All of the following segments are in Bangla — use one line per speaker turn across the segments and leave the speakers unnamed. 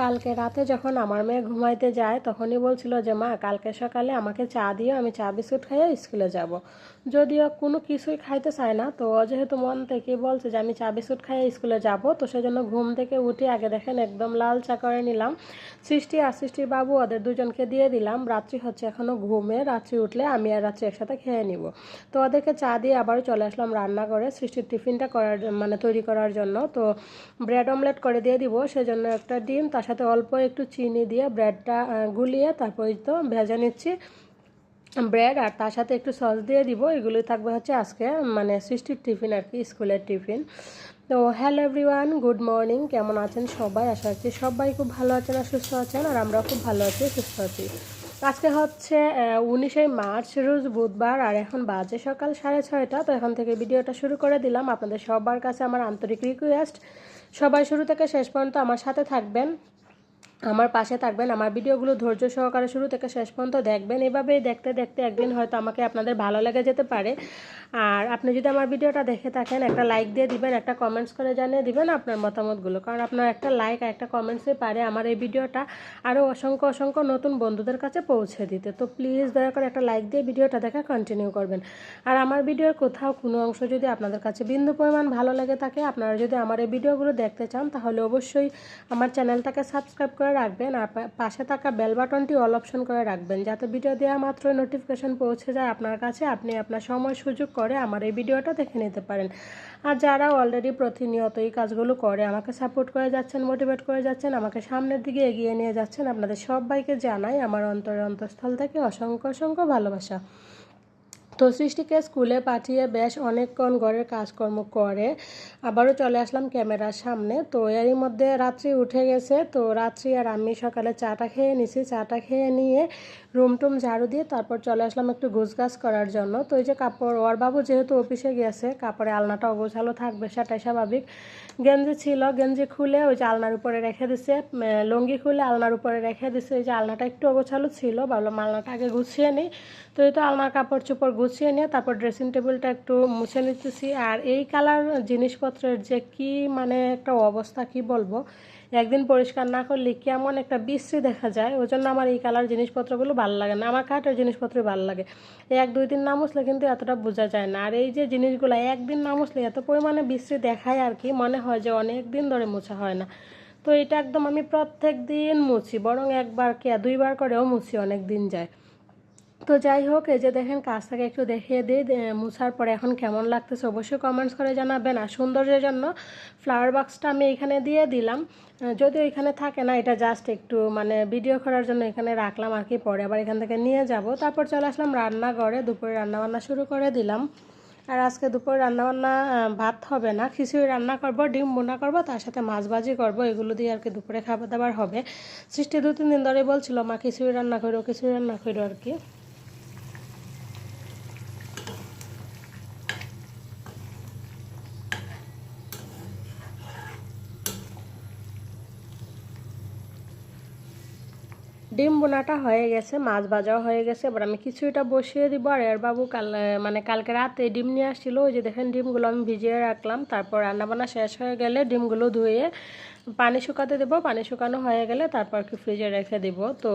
কালকে রাতে যখন আমার মেয়ে ঘুমাইতে যায়, তখনই বলছিল যে, মা, কালকে সকালে আমাকে চা দিও, আমি চা বিস্কুট খাইয়ে স্কুলে যাব। যদিও কোনো কিছুই খাইতে চায় না, তো যেহেতু মন থেকে বলছে যে, আমি চা বিস্কুট খাইয়ে স্কুলে যাব। তো সেজন্য ঘুম থেকে উঠে আগে দেখেন একদম লাল চা করে নিলাম। সৃষ্টি আর সৃষ্টির বাবু ওদের দুজনকে দিয়ে দিলাম। রাত্রি হচ্ছে এখনও ঘুমে। রাত্রি উঠলে আমি আর রাত্রি একসাথে খেয়ে নিব। তো ওদেরকে চা দিয়ে আবারও চলে আসলাম রান্না করে সৃষ্টির টিফিনটা করার মানে তৈরি করার জন্য। তো ব্রেড অমলেট করে দিয়ে দিব। সেজন্য একটা ডিম, তার সাথে অল্প একটু চিনি দিয়ে ব্রেডটা গুলিয়ে তারপর তো ভেজে নিচ্ছি ব্রেড। আর তার সাথে একটু সস দিয়ে দিব। এগুলোই থাকবে হচ্ছে আজকে মানে সৃষ্টির টিফিন আর কি, স্কুলের টিফিন। তো হ্যালো এভরিওয়ান, গুড মর্নিং। কেমন আছেন সবাই? আশা করছি সবাই খুব ভালো আছেন আর সুস্থ আছেন, আর আমরা খুব ভালো আছি, সুস্থ আছি। আজকে হচ্ছে উনিশে মার্চ, রোজ বুধবার, আর এখন বাজে সকাল সাড়ে ছয়টা। তো এখন থেকে ভিডিওটা শুরু করে দিলাম। আপনাদের সবার কাছে আমার আন্তরিক রিকোয়েস্ট সবাই শুরু থেকে শেষ পর্যন্ত আমার সাথে থাকবেন। আমার পাশে থাকবেন, আমার ভিডিওগুলো ধৈর্য সহকারে শুরু থেকে শেষ পর্যন্ত দেখবেন। এভাবেই দেখতে দেখতে একদিন হয়তো আমাকে আপনাদের ভালো লেগে যেতে পারে। আর আপনি যদি আমার ভিডিওটা দেখে থাকেন, একটা লাইক দিয়ে দিবেন, একটা কমেন্টস করে জানিয়ে দিবেন আপনার মতামতগুলো। কারণ আপনার একটা লাইক আর একটা কমেন্টসে পারে আমার এই ভিডিওটা আরও অসংখ্য অসংখ্য নতুন বন্ধুদের কাছে পৌঁছে দিতে। তো প্লিজ দয়া করে একটা লাইক দিয়ে ভিডিওটা দেখা কন্টিনিউ করবেন। আর আমার ভিডিওর কোথাও কোনো অংশ যদি আপনাদের কাছে বিন্দু পরিমাণ ভালো লাগে থাকে, আপনারা যদি আমার এই ভিডিওগুলো দেখতে চান, তাহলে অবশ্যই আমার চ্যানেলটাকে সাবস্ক্রাইব করে রাখবেন আর পাশে থাকা বেল বাটনটি অল অপশন করে রাখবেন। যাতে ভিডিও দেওয়া মাত্র নোটিফিকেশন পৌঁছে যায় আপনার কাছে, আপনি আপনার সময়, সুযোগ করে আমার এই ভিডিওটা দেখে নিতে পারেন। আর যারা অলরেডি প্রতিনিয়ত এই কাজগুলো করে, আমাকে সাপোর্ট করে যাচ্ছেন মোটিভেট করে যাচ্ছেন, আমাকে সামনের দিকে এগিয়ে নিয়ে যাচ্ছেন, আপনাদের সবাইকে জানাই আমার অন্তরের অন্তঃস্থল থেকে অসংখ্য অসংখ্য ভালোবাসা। তো সৃষ্টিকে স্কুলে পাঠিয়ে বেশ অনেকক্ষণ ঘরের কাজকর্ম করে, আবারও চলে আসলাম ক্যামেরার সামনে। তো এরই মধ্যে রাত্রি উঠে গেছে, তো রাত্রি আর আমি সকালে চাটা খেয়ে নিছি। চাটা খেয়ে নিয়ে রুম টুম ঝাড়ু দিয়ে তারপর চলে আসলাম একটু গাছ করার জন্য। তো এই যে কাপড়, ওর বাবু যেহেতু অফিসে গেছে কাপড়ে আলনাটা অগোছালো থাকবে, সেটাই স্বাভাবিক। গেঞ্জি ছিল, গেঞ্জি খুলে ওই যে আলনার উপরে রেখে দিছে লুঙ্গি খুলে আলনার উপরে রেখে দিছে ওই যে আলনাটা একটু অগোছালো ছিল, ভাবলাম আলনাটা আগে গুছিয়ে নিই। তো এই তো আলনার কাপড় চোপড় গুছিয়ে নিয়ে তারপর ড্রেসিং টেবিলটা একটু মুছে নিতেছি। আর এই কালার জিনিসপত্রের যে কি মানে একটা অবস্থা, কি বলব? একদিন পরিষ্কার না করলে কেমন একটা বিশ্রী দেখা যায়। ওই জন্য আমার এই কালার জিনিসপত্রগুলো ভালো লাগে না। আমার কাঠের জিনিসপত্রই ভালো লাগে। এক, দুই দিন না মুছলে কিন্তু এতটা বোঝা যায় না। আর এই যে জিনিসগুলো একদিন না মুছলে এত পরিমাণে বিশ্রী দেখায় আর কি, মনে হয় যে অনেক দিন ধরে মোছা হয় না। তো এটা একদম আমি প্রত্যেক দিন মুছি, বরং একবার কে দুইবার করেও মুছি অনেক দিন যায়। তো যাই হোক, এই যে দেখেন, কাজটাকে একটু দেখিয়ে দিই। মুছার পরে এখন কেমন লাগতেছে অবশ্যই কমেন্টস করে জানাবেন। আর সৌন্দর্যের জন্য ফ্লাওয়ার বক্সটা আমি এখানে দিয়ে দিলাম। যদিও এখানে থাকে না, এটা জাস্ট একটু মানে ভিডিও করার জন্য এখানে রাখলাম আর কি, পরে আবার এখান থেকে নিয়ে যাব। তারপর চলে আসলাম রান্নাঘরে, দুপুরে রান্নাবান্না শুরু করে দিলাম। আর আজকে দুপুরে রান্নাবান্না ভাত হবে না, খিচুড়ি রান্না করব, ডিম বোনা করব, তার সাথে মাছ ভাজি করব, এগুলো দিয়ে আর কি দুপুরে খাবার দাবার হবে। সৃষ্টি দু তিন দিন ধরে বলছিল, মা, খিচুড়ি রান্না করো, খিচুড়ি রান্না করো আর কি। ডিম বোনাটা হয়ে গেছে, মাছ ভাজাও হয়ে গেছে। এবার আমি কিছুটা বসিয়ে দিব আর এর বাবু কাল মানে কালকে রাতে ডিম নিয়ে আসছিল। ওই যে দেখেন ডিমগুলো আমি ভিজিয়ে রাখলাম, তারপর রান্নাবান্না শেষ হয়ে গেলে ডিমগুলো ধুয়ে পানি শুকাতে দেবো। পানি শুকানো হয়ে গেলে তারপর কি ফ্রিজে রেখে দিব। তো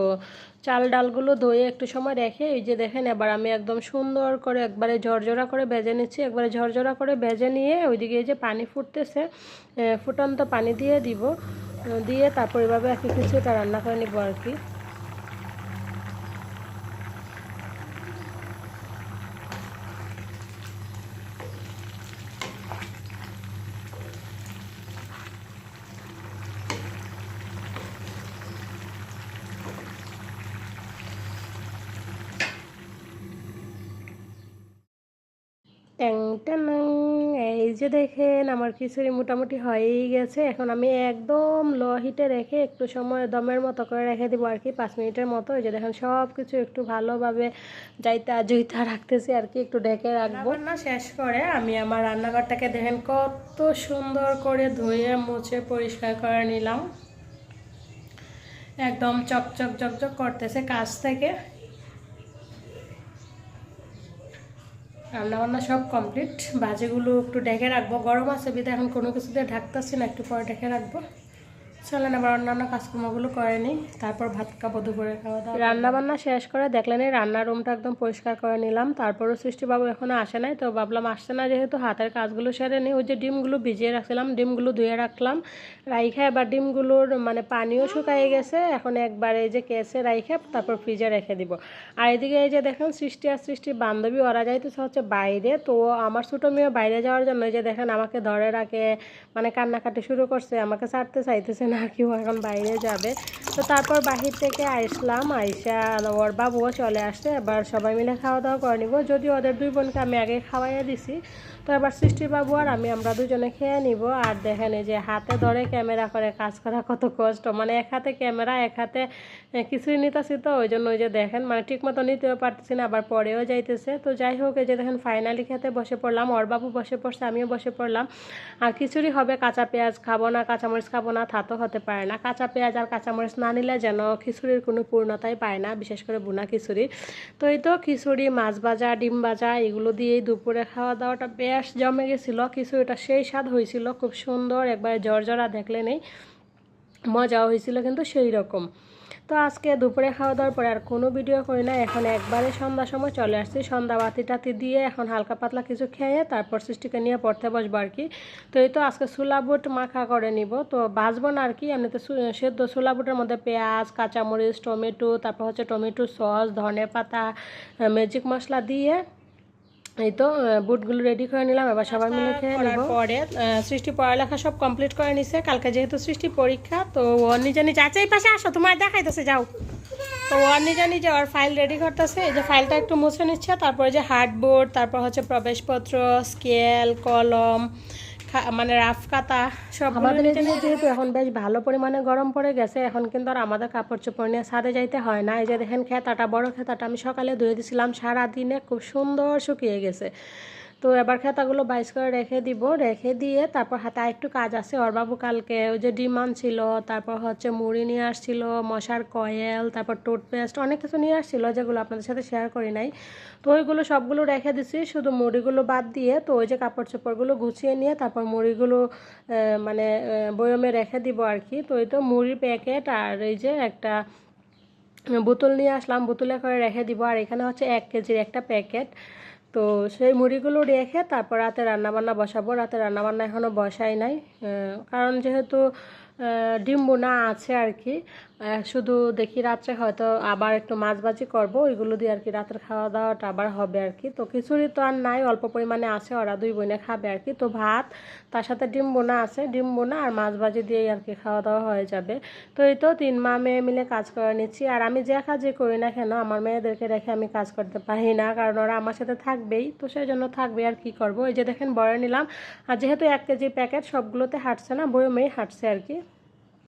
চাল ডালগুলো ধুয়ে একটু সময় রেখে এই যে দেখেন এবার আমি একদম সুন্দর করে একবারে ঝরঝরা করে ভেজে নিচ্ছি। একবারে ঝরঝরা করে ভেজে নিয়ে ওইদিকে এই যে পানি ফুটতেছে ফুটন্ত পানি দিয়ে দিব। দিয়ে তারপর এভাবে একই কিছুটা রান্না করে নিব আর কি। ট্যাং ট্যাং, এই যে দেখেন আমার খিচুড়ি মোটামুটি হয়েই গেছে। এখন আমি একদম লো হিটে রেখে একটু সময় দমের মতো করে রেখে দিব আর কি, পাঁচ মিনিটের মতো। এই যে দেখেন সব কিছু একটু ভালোভাবে যাইতা জুইতা রাখতেছি আর কি, একটু ঢেকে রাখব। না শেষ করে আমি আমার রান্নাঘরটাকে দেখেন কত সুন্দর করে ধুয়ে, মুছে, পরিষ্কার করে নিলাম। একদম চকচক চকচক করতেছে কাজ থেকে। রান্নাবান্না সব কমপ্লিট বাজেগুলো একটু ঢেকে রাখব। গরম আছে বিধা এখন কোনো কিছুতে ঢাকতেছি না, একটু পরে ঢেকে রাখব। চলেন, আবার অন্যান্য কাজকর্মগুলো করে নিই। তারপর ভাত খাব দুপুরে, খাওয়া রান্না বান্না শেষ করে দেখলেন এই রান্নার রুমটা একদম পরিষ্কার করে নিলাম। তারপরও সৃষ্টিবাবু এখনও আসে নাই, তো ভাবলাম আসছে না যেহেতু হাতের কাজগুলো সেরে নিই। ওই যে ডিমগুলো ভিজিয়ে রাখছিলাম, ডিমগুলো ধুয়ে রাখলাম। রাইখা এবার ডিমগুলোর মানে পানিও শুকাই গেছে। এখন একবার এই যে কেসে রাইখা, তারপর ফ্রিজে রেখে দিব। আর এদিকে এই যে দেখেন, সৃষ্টি আর সৃষ্টির বান্ধবী, ওরা যাইতেছে হচ্ছে বাইরে। তো আমার ছোটো মেয়ে বাইরে যাওয়ার জন্য এই যে দেখেন, আমাকে ধরে রাখে মানে কান্নাকাটি শুরু করছে, আমাকে ছাড়তে চাইতেছে না। আর কি ও এখন বাইরে যাবে। তো তারপর বাহির থেকে আসলাম, আইসা ওর বাবুও চলে আসছে, এবার সবাই মিলে খাওয়া দাওয়া করে নিব। যদি ওদের দুই বোনকে আমি আগে খাওয়াইয়া দিছি, তো এবার সৃষ্টির বাবু আর আমি আমরা দুজনে খেয়ে নিব। আর দেখেন এই যে হাতে ধরে ক্যামেরা করে কাজ করা কত কষ্ট মানে এক হাতে ক্যামেরা, এক হাতে কিছুই নিতেছি তো, ওই জন্য ওই যে দেখেন মানে ঠিক মতো নিতেও পারতেছি না, আবার পরেও যাইতেছে। তো যাই হোক, এই যে দেখেন ফাইনালি খেতে বসে পড়লাম, ওর বাবু বসে পড়ছে, আমিও বসে পড়লাম। আর খিচুড়ি হবে, কাঁচা পেঁয়াজ খাব না, কাঁচামরিচ খাব না তা তো হতে পারে না। কাঁচা পেঁয়াজ আর কাঁচামরিচ না নিলে যেন খিচুড়ির কোনো পূর্ণতাই পায় না, বিশেষ করে বোনা খিচুড়ি। তো এই তো খিচুড়ি, মাছ ভাজা, ডিম ভাজা, এগুলো দিয়েই দুপুরে খাওয়া দাওয়াটা বেশ জমে গেছিল। খিচুড়িটা সেই স্বাদ হয়েছিল, খুব সুন্দর, একবারে জর্জরা দেখলে নেই মজাও হয়েছিল কিন্তু সেই রকম। তো আজকে দুপুরে খাওয়া দাওয়ার পরে আর কোনো ভিডিও করি না এখন একবারে সন্ধ্যার সময় চলে আসছি। সন্ধ্যা বাতি টাতি দিয়ে এখন হালকা পাতলা কিছু খেয়ে তারপর সৃষ্টিকে নিয়ে পড়তে বসবো আর কি। তো এই তো আজকে বুট মাখা করে নিব। তো ভাজবো না আর কি। এমনিতে সেদ্ধ বুটের মধ্যে পেঁয়াজ, কাঁচামরিচ, টমেটো, তারপর হচ্ছে টমেটো সস ধনে পাতা ম্যাজিক মশলা দিয়ে এই তো বুটগুলো রেডি করে নিলাম এবার সবাই মিলে খেয়ে নেব। পরে সৃষ্টি পড়ালেখা সব কমপ্লিট করে নিছে। কালকে যেহেতু সৃষ্টি পরীক্ষা তো ও নিজে নিজে আচ্ছা এই পাশে আসো তোমার দেখাইতেছে যাও। তো ও নিজে নিজে ওর ফাইল রেডি করতেছে। এই যে ফাইলটা একটু মুছে নিচ্ছে তারপরে যে হার্ডবোর্ড তারপর হচ্ছে প্রবেশপত্র স্কেল কলম মানে রাফ কাতা সব আমাদের এখানে যেহেতু এখন বেশ ভালো পরিমাণে গরম পড়ে গেছে এখন কিন্তু আর আমাদের কাপড় চোপড় নিয়ে ছাদে যাইতে হয় না। এই যে দেখেন খেতাটা বড় খেতাটা আমি সকালে ধুয়ে দিয়েছিলাম সারাদিনে খুব সুন্দর শুকিয়ে গেছে। তো এবার খেতাগুলো বাইস করে রেখে দিব। রেখে দিয়ে তারপর হাতে একটু কাজ আছে। বাবু কালকে ওই যে ডিম ছিল, তারপর হচ্ছে মুড়ি নিয়ে আসছিল, মশার কয়েল, তারপর টুথপেস্ট অনেক কিছু নিয়ে আসছিল যেগুলো আপনাদের সাথে শেয়ার করি নাই। তো ওইগুলো সবগুলো রেখে দিছি। শুধু মুড়িগুলো বাদ দিয়ে তো ওই যে কাপড় চোপড়গুলো গুছিয়ে নিয়ে তারপর মুড়িগুলো মানে বয়মে রেখে দিব আর কি। তো এই তো মুড়ির প্যাকেট আর এই যে একটা বোতল নিয়ে আসলাম। বোতলে করে রেখে দিব। আর এখানে হচ্ছে এক কেজির একটা প্যাকেট। তো সেই মুড়িগুলো রেখে তারপর রাতে রান্নাবান্না বসাবো। রাতে রান্নাবান্না এখনও বসাই নাই কারণ যেহেতু আহ, ডিম বোনা আছে আর কি। শুধু দেখি রাত্রে হয়তো আবার একটু মাছ ভাজি করব ওইগুলো দিয়ে আর কি রাতের খাওয়া দাওয়াটা আবার হবে আর কি। তো খিচুড়ি তো আর নাই অল্প পরিমাণে আছে ওরা দুই বোনে খাবে আর কি। তো ভাত তার সাথে ডিম বোনা আছে ডিম বোনা আর মাছ ভাজি দিয়েই আর কি খাওয়া দাওয়া হয়ে যাবে। তো এই তো তিন মা মেয়ে মিলে কাজ করে নিচ্ছি। আর আমি যে কাজই করি না কেন আমার মেয়েদেরকে রেখে আমি কাজ করতে পারি না কারণ ওরা আমার সাথে থাকবেই। তো সেই জন্য থাকবে আর কি করব। এই যে দেখেন বড় নিলাম। আর যেহেতু এক কেজি প্যাকেট সবগুলোতে হাঁটছে না বয়মেই হাঁটছে আর কি।